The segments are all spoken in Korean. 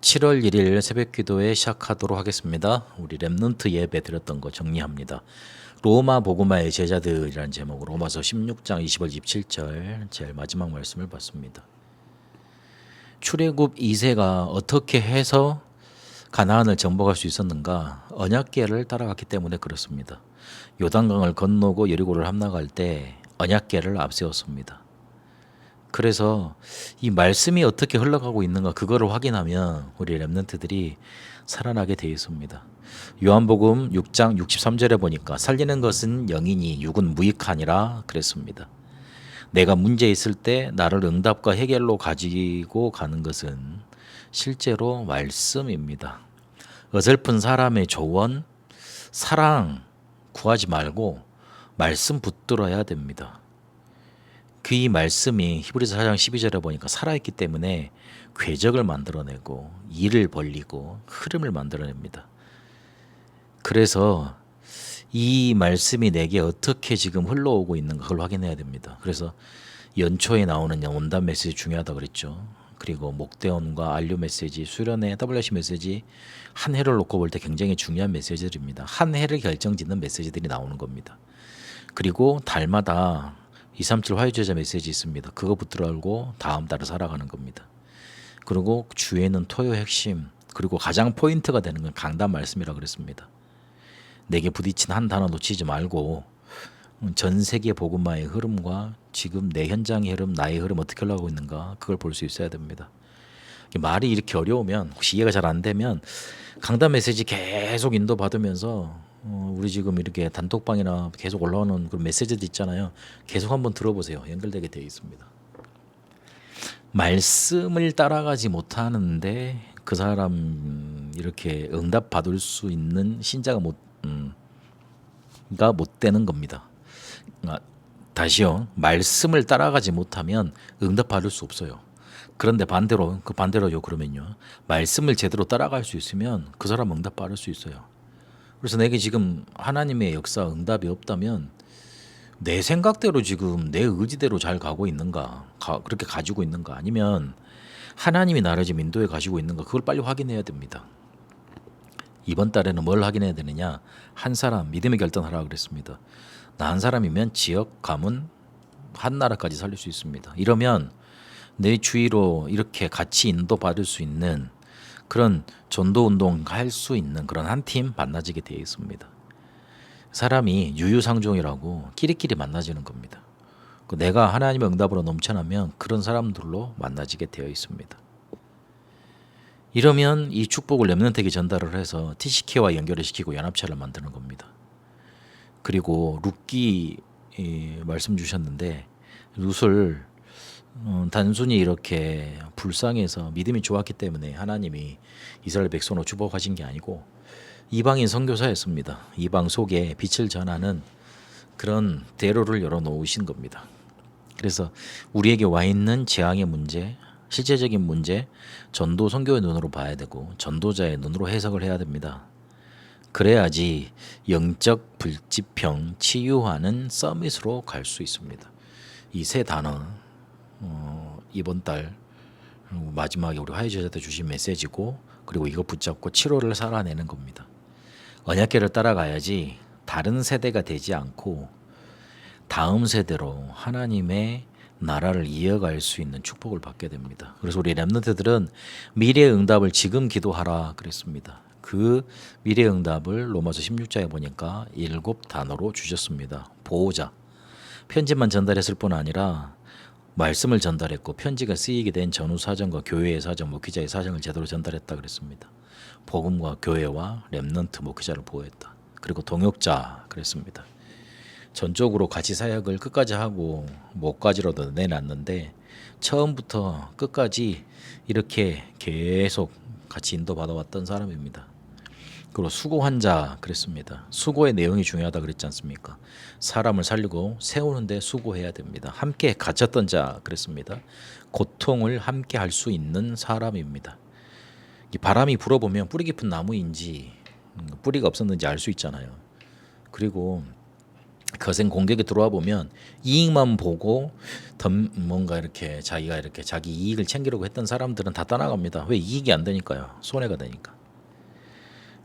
7월 1일 새벽 기도회 시작하도록 하겠습니다. 우리 렘넌트 예배 드렸던 거 정리합니다. 로마 복음화의 제자들이라는 제목으로 로마서 16장 20절 27절 제일 마지막 말씀을 봤습니다. 출애굽 2세가 어떻게 해서 가나안을 정복할 수 있었는가? 언약궤를 따라갔기 때문에 그렇습니다. 요단강을 건너고 여리고를 함락할 때 언약궤를 앞세웠습니다. 그래서 이 말씀이 어떻게 흘러가고 있는가 그거를 확인하면 우리 렘넌트들이 살아나게 되어 있습니다. 요한복음 6장 63절에 보니까 살리는 것은 영이니 육은 무익하니라 그랬습니다. 내가 문제 있을 때 나를 응답과 해결로 가지고 가는 것은 실제로 말씀입니다. 어설픈 사람의 조언, 사랑 구하지 말고 말씀 붙들어야 됩니다. 그 이 말씀이 히브리서 4장 12절에 보니까 살아있기 때문에 궤적을 만들어내고 일을 벌리고 흐름을 만들어냅니다. 그래서 이 말씀이 내게 어떻게 지금 흘러오고 있는가 그걸 확인해야 됩니다. 그래서 연초에 나오는 원단 메시지 중요하다 그랬죠. 그리고 목대원과 안료 메시지, 수련회, WC 메시지 한 해를 놓고 볼 때 굉장히 중요한 메시지들입니다. 한 해를 결정짓는 메시지들이 나오는 겁니다. 그리고 달마다 237 화요제자 메시지 있습니다. 그거 붙들어 알고 다음 달을 살아가는 겁니다. 그리고 주에는 토요 핵심 그리고 가장 포인트가 되는 건 강단 말씀이라 그랬습니다. 내게 부딪힌 한 단어 놓치지 말고 전 세계 복음화의 흐름과 지금 내 현장의 흐름, 나의 흐름 어떻게 흘러가고 있는가 그걸 볼 수 있어야 됩니다. 말이 이렇게 어려우면 혹시 이해가 잘 안 되면 강단 메시지 계속 인도 받으면서 어, 우리 지금 이렇게 단톡방이나 계속 올라오는 그런 메시지들 있잖아요. 계속 한번 들어보세요. 연결되게 되어 있습니다. 말씀을 따라가지 못하는데 그 사람 이렇게 응답 받을 수 있는 신자가 못 음, 가못 되는 겁니다. 아, 다시요. 말씀을 따라가지 못하면 응답 받을 수 없어요. 그런데 반대로 그 반대로요. 그러면요. 말씀을 제대로 따라갈 수 있으면 그 사람 응답 받을 수 있어요. 그래서 내게 지금 하나님의 역사 응답이 없다면 내 생각대로 지금 내 의지대로 잘 가고 있는가 가, 그렇게 가지고 있는가 아니면 하나님이 나를 지금 인도에 가시고 있는가 그걸 빨리 확인해야 됩니다. 이번 달에는 뭘 확인해야 되느냐 한 사람 믿음의 결단하라 그랬습니다. 나 한 사람이면 지역 가문 한 나라까지 살릴 수 있습니다. 이러면 내 주위로 이렇게 같이 인도받을 수 있는 그런 전도 운동 할 수 있는 그런 한 팀 만나지게 되어 있습니다. 사람이 유유상종이라고 끼리끼리 만나지는 겁니다. 그 내가 하나님의 응답으로 넘쳐나면 그런 사람들로 만나지게 되어 있습니다. 이러면 이 축복을 렘넌트에게 전달을 해서 TCK와 연결을 시키고 연합체를 만드는 겁니다. 그리고 룻기 말씀 주셨는데 룻을 어, 단순히 이렇게 불쌍해서 믿음이 좋았기 때문에 하나님이 이스라엘 백성으로 축복하신 게 아니고 이방인 선교사였습니다. 이방 속에 빛을 전하는 그런 대로를 열어 놓으신 겁니다. 그래서 우리에게 와 있는 재앙의 문제, 실제적인 문제, 전도 선교의 눈으로 봐야 되고 전도자의 눈으로 해석을 해야 됩니다. 그래야지 영적 불지평 치유하는 서밋으로 갈 수 있습니다. 이 세 단어 어, 이번 달 마지막에 우리 화요제자 때 주신 메시지고 그리고 이거 붙잡고 7월을 살아내는 겁니다. 언약계를 따라가야지 다른 세대가 되지 않고 다음 세대로 하나님의 나라를 이어갈 수 있는 축복을 받게 됩니다. 그래서 우리 렘넌트들은 미래의 응답을 지금 기도하라 그랬습니다. 그 미래의 응답을 로마서 16장에 보니까 일곱 단어로 주셨습니다. 보호자. 편지만 전달했을 뿐 아니라 말씀을 전달했고 편지가 쓰이게 된 전후 사정과 교회의 사정, 목회자의 사정을 제대로 전달했다 그랬습니다. 복음과 교회와 렘넌트 목회자를 보호했다. 그리고 동역자 그랬습니다. 전적으로 같이 사역을 끝까지 하고 목까지로도 내놨는데 처음부터 끝까지 이렇게 계속 같이 인도받아 왔던 사람입니다. 그리고 수고 환자 그랬습니다. 수고의 내용이 중요하다 그랬지 않습니까? 사람을 살리고 세우는데 수고해야 됩니다. 함께 갇혔던 자 그랬습니다. 고통을 함께 할 수 있는 사람입니다. 이 바람이 불어보면 뿌리 깊은 나무인지 음, 뿌리가 없었는지 알 수 있잖아요. 그리고 거센 공격이 들어와 보면 이익만 보고 덤 뭔가 이렇게 자기가 이렇게 자기 이익을 챙기려고 했던 사람들은 다 떠나갑니다. 왜 이익이 안 되니까요. 손해가 되니까.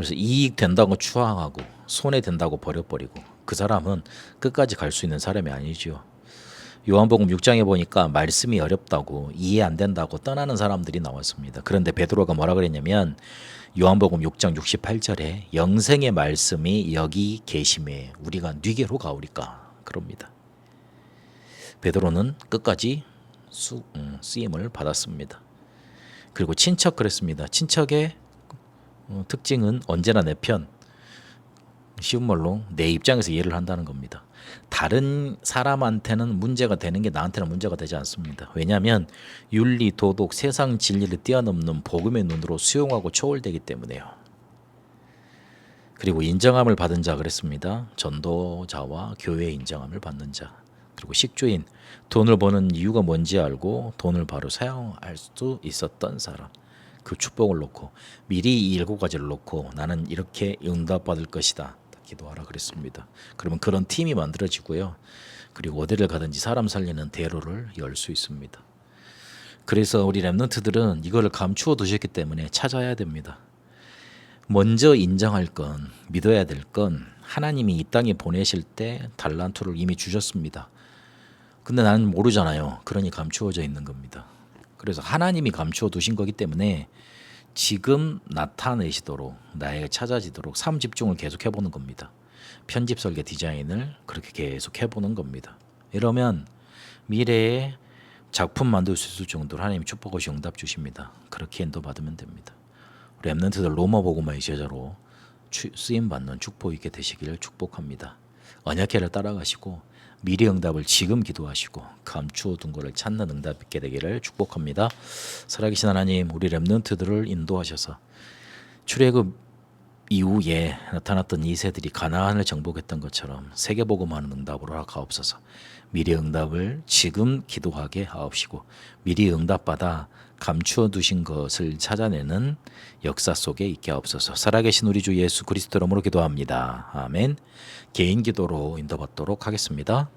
그래서 이익 된다고 추앙하고 손해 된다고 버려버리고 그 사람은 끝까지 갈 수 있는 사람이 아니죠. 요한복음 6장에 보니까 말씀이 어렵다고 이해 안 된다고 떠나는 사람들이 나왔습니다. 그런데 베드로가 뭐라 그랬냐면 요한복음 6장 68절에 영생의 말씀이 여기 계심에 우리가 뉘게로 가오리까 그럽니다. 베드로는 끝까지 수, 음, 쓰임을 받았습니다. 그리고 친척 그랬습니다. 친척의 어, 특징은 언제나 내 편. 쉬운 말로 내 입장에서 이해를 한다는 겁니다. 다른 사람한테는 문제가 되는 게 나한테는 문제가 되지 않습니다. 왜냐하면 윤리, 도덕, 세상 진리를 뛰어넘는 복음의 눈으로 수용하고 초월되기 때문에요. 그리고 인정함을 받은 자 그랬습니다. 전도자와 교회 인정함을 받는 자. 그리고 식주인 돈을 버는 이유가 뭔지 알고 돈을 바로 사용할 수 있었던 사람. 그 축복을 놓고 미리 이 일곱 가지를 놓고 나는 이렇게 응답받을 것이다. 기도하라 그랬습니다. 그러면 그런 팀이 만들어지고요. 그리고 어디를 가든지 사람 살리는 대로를 열 수 있습니다. 그래서 우리 랩런트들은 이거를 감추어 두셨기 때문에 찾아야 됩니다. 먼저 인정할 건 믿어야 될 건 하나님이 이 땅에 보내실 때 달란트를 이미 주셨습니다. 근데 나는 모르잖아요. 그러니 감추어져 있는 겁니다. 그래서 하나님이 감추어 두신 거기 때문에 지금 나타내시도록 나에게 찾아지도록 삶 집중을 계속 해보는 겁니다. 편집 설계 디자인을 그렇게 계속 해보는 겁니다. 이러면 미래에 작품 만들 수 있을 정도로 하나님 축복하시 응답 주십니다. 그렇게 인도 받으면 됩니다. 랩런트들 로마 복음화의 제자로 쓰임 받는 축복 있게 되시기를 축복합니다. 언약회를 따라가시고 미래 응답을 지금 기도하시고 감추어 둔 것을 찾는 응답 있게 되기를 축복합니다. 살아계신 하나님 우리 렘넌트들을 인도하셔서 출애굽 이후에 나타났던 이세들이 가나안을 정복했던 것처럼 세계복음하는 응답으로 하옵소서. 미래 응답을 지금 기도하게 하옵시고 미리 응답받아 감추어 두신 것을 찾아내는 역사 속에 있게 하옵소서. 살아계신 우리 주 예수 그리스도 이름으로 기도합니다. 아멘. 개인 기도로 인도받도록 하겠습니다.